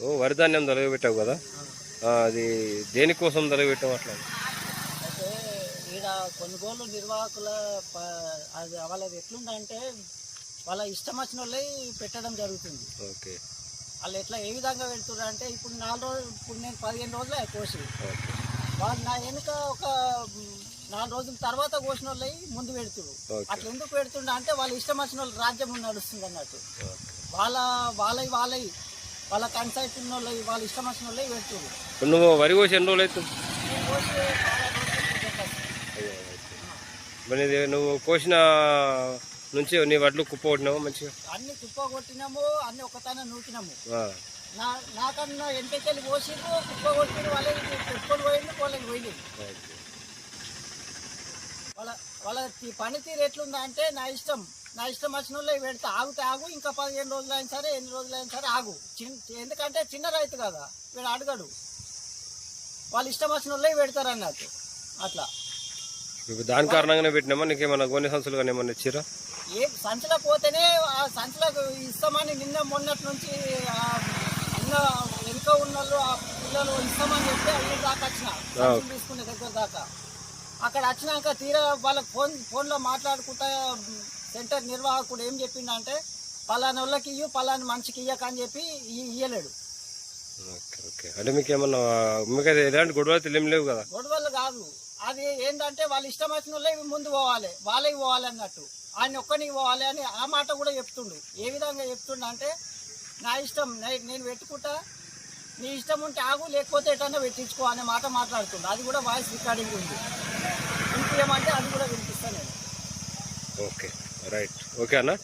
ఓ వరి ధాన్యం తొలగిపెట్టావు కదా? అది దేనికోసం తొలగిపెట్టావు అట్లా? అయితే ఈడ కొనుగోలు నిర్వాహకుల అది వాళ్ళది ఎట్లుందంటే వాళ్ళ ఇష్టం వచ్చిన వాళ్ళే పెట్టడం జరుగుతుంది. ఓకే. వాళ్ళు ఎట్లా ఏ విధంగా పెడుతున్నారు అంటే ఇప్పుడు నాలుగు రోజులు ఇప్పుడు నేను పదిహేను రోజులే కోసి. ఓకే. వాళ్ళు నా వెనుక ఒక నాలుగు రోజుల తర్వాత కోసిన వాళ్ళు ముందు పెడుతురు ఓకే. అట్లా ఎందుకు పెడుతుండ అంటే వాళ్ళ ఇష్టం వచ్చిన వాళ్ళు రాజ్యం నడుస్తుంది అన్నట్టు. వాళ్ళ వాళ్ళవి వాళ్ళవి వాళ్ళ కన్సైట్ ఉన్న వాళ్ళు వాళ్ళ ఇష్టం వచ్చిన వాళ్ళే పెడుతురు ఇప్పుడు నువ్వు వరి కోసి ఎన్ని రోజులు అవుతుంది. మరి నువ్వు కోసిన నుంచి నీ వడ్లు కుప్ప కొట్టినావు మంచిగా? అన్ని కుప్ప కొట్టినాము అన్ని ఒకతాన నూకినాము. నాకన్నా ఎంటకెళ్ళి పోసిండ్రు కుప్ప కొట్టిన వాళ్ళకి పెట్టుకొని పోయిండు వాళ్ళకి పోయింది. వాళ్ళ వాళ్ళ పనితీరు ఎట్లుందా అంటే నా ఇష్టం నా ఇష్టం వచ్చిన వాళ్ళు పెడితే. ఆగితే ఆగు ఇంకా పదిహేను రోజులు అయిన సరే ఎన్ని రోజులు అయిన సరే ఆగు. చిన్న ఎందుకంటే చిన్న రైతు కదా వీడు అడగడు. వాళ్ళ ఇష్టం వచ్చిన వాళ్ళే పెడతారు అన్నట్టు. అట్లా. దాని కారణంగానే పెట్టినామా? నీకేమన్నా కొన్ని సంవత్సరాలు కానీ ఏమన్నా ఇచ్చిరా ఏ సంచులకు పోతేనే ఆ సంచులకు ఇస్తామని నిన్న మొన్నటి నుంచి వెనుక ఉన్న వాళ్ళు ఆ పిల్లలు ఇస్తామని చెప్పి అయ్యి దాకా వచ్చిన. సంచులు తీసుకునే దగ్గర దాకా. అక్కడ వచ్చినాక తీరా వాళ్ళకి ఫోన్ ఫోన్లో మాట్లాడుకుంటా సెంటర్ నిర్వాహకుడు ఏం చెప్పిండంటే పలానా వాళ్ళకి ఇయ్యు పలానా మనిషికి ఇయ్యక అని చెప్పి ఇయ్యలేడు. Okay okay. అంటే మీకు ఏమన్నా మీకు అది ఎలాంటి గొడవలు తెలియం లేవు కదా? గొడవలు కాదు. అది ఏంటంటే వాళ్ళ ఇష్టం వచ్చిన వాళ్ళే ముందు పోవాలి వాళ్ళకి పోవాలి అన్నట్టు. ఆయన ఒక్కనికి పోవాలి అని ఆ మాట కూడా చెప్తుండు. ఏ విధంగా చెప్తుండు అంటే నా ఇష్టం నేను పెట్టుకుంటా. నీ ఇష్టం ఉంటే ఆగు లేకపోతే ఎటన్నా పెట్టించుకో అనే మాట మాట్లాడుతుండు. అది కూడా వాయిస్ రికార్డింగ్ ఉంది. వినిపించమంటే అది కూడా వినిపిస్తాను నేను ఓకే రైట్. ఓకే అన్న